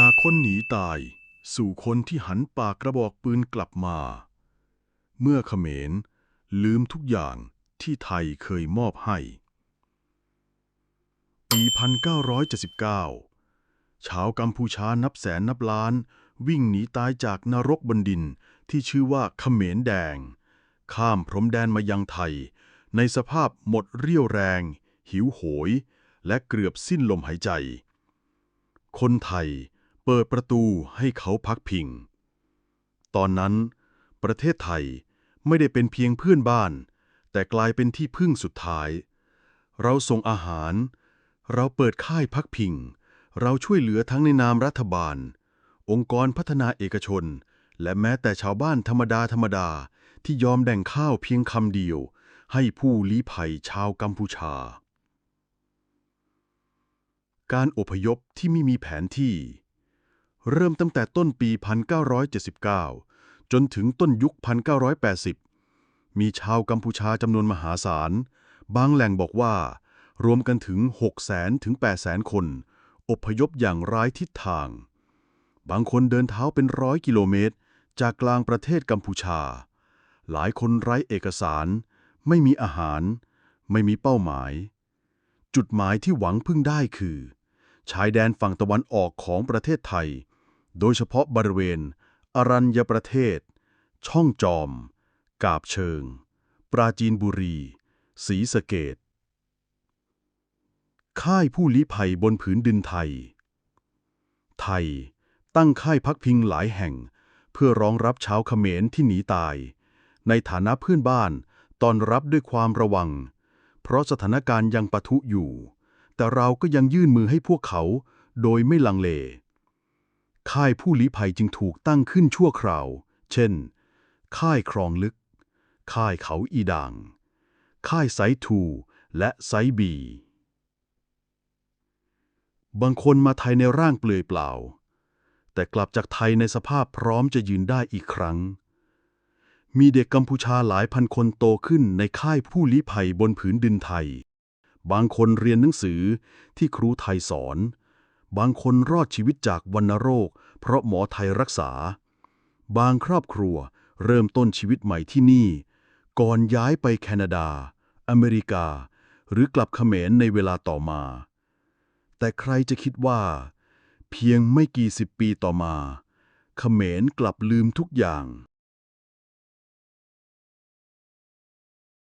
จากคนหนีตายสู่คนที่หันปากกระบอกปืนกลับมา เมื่อเขมรลืมทุกอย่างที่ไทยเคยมอบให้ ปี 1979 ชาวกัมพูชานับแสนนับล้าน วิ่งหนีตายจากนรกบนดินที่ชื่อว่าเขมรแดง ข้ามพรมแดนมายังไทย ในสภาพหมดเรี่ยวแรง หิวโหย และเกือบสิ้นลมหายใจ คนไทย เปิดประตูให้เขาพักพิง ตอนนั้น ประเทศไทยไม่ได้เป็นเพียงเพื่อนบ้าน แต่กลายเป็นที่พึ่งสุดท้าย เราส่งอาหาร เราเปิดค่ายพักพิง เราช่วยเหลือทั้งในนามรัฐบาล องค์กรพัฒนาเอกชน และแม้แต่ชาวบ้านธรรมดาธรรมดาที่ยอมแบ่งข้าวเพียงคำเดียว ให้ผู้ลี้ภัยชาวกัมพูชา การอพยพที่ไม่มีแผนที่ เริ่มตั้งแต่ต้นปี 1979 จนถึงต้นยุค 1980 มีชาวกัมพูชาจำนวนมหาศาล บางแหล่งบอกว่า รวมกันถึง 600,000 ถึง 800,000 คน อพยพอย่างร้ายทิศทาง บางคนเดินเท้าเป็นร้อยกิโลเมตร จากกลางประเทศกัมพูชา หลายคนไร้เอกสาร ไม่มีอาหาร ไม่มีเป้าหมาย จุดหมายที่หวังพึ่งได้คือ ชายแดนฝั่งตะวันออกของประเทศไทย โดยเฉพาะบริเวณ อรัญญประเทศ ช่องจอม กาบเชิง ปราจีนบุรี ศรีสะเกดค่ายผู้ลี้ภัยบนผืนดินไทย ไทยตั้งค่ายพักพิงหลายแห่ง เพื่อรองรับชาวเขมรที่หนีตาย ในฐานะเพื่อนบ้านตอนรับด้วยความระวัง เพราะสถานการณ์ยังปะทุอยู่ แต่เราก็ยังยื่นมือให้พวกเขาโดยไม่ลังเล ค่ายผู้ลี้ภัยจึงถูกตั้งขึ้นชั่วคราว เช่น ค่ายคลองลึก ค่ายเขาอีด่าง ค่ายไซทูและไซบี บางคนมาไทยในร่างเปลือยเปล่า แต่กลับจากไทยในสภาพพร้อมจะยืนได้อีกครั้ง มีเด็กกัมพูชาหลายพันคนโตขึ้นในค่ายผู้ลี้ภัยบนผืนดินไทย บางคนเรียนหนังสือที่ครูไทยสอน บางคนรอดชีวิตจากวัณโรค เพราะหมอไทยรักษา บางครอบครัวเริ่มต้นชีวิตใหม่ที่นี่ ก่อนย้ายไปแคนาดา อเมริกา หรือกลับเขมรในเวลาต่อมา แต่ใครจะคิดว่า เพียงไม่กี่สิบปีต่อมา เขมรกลับลืมทุกอย่าง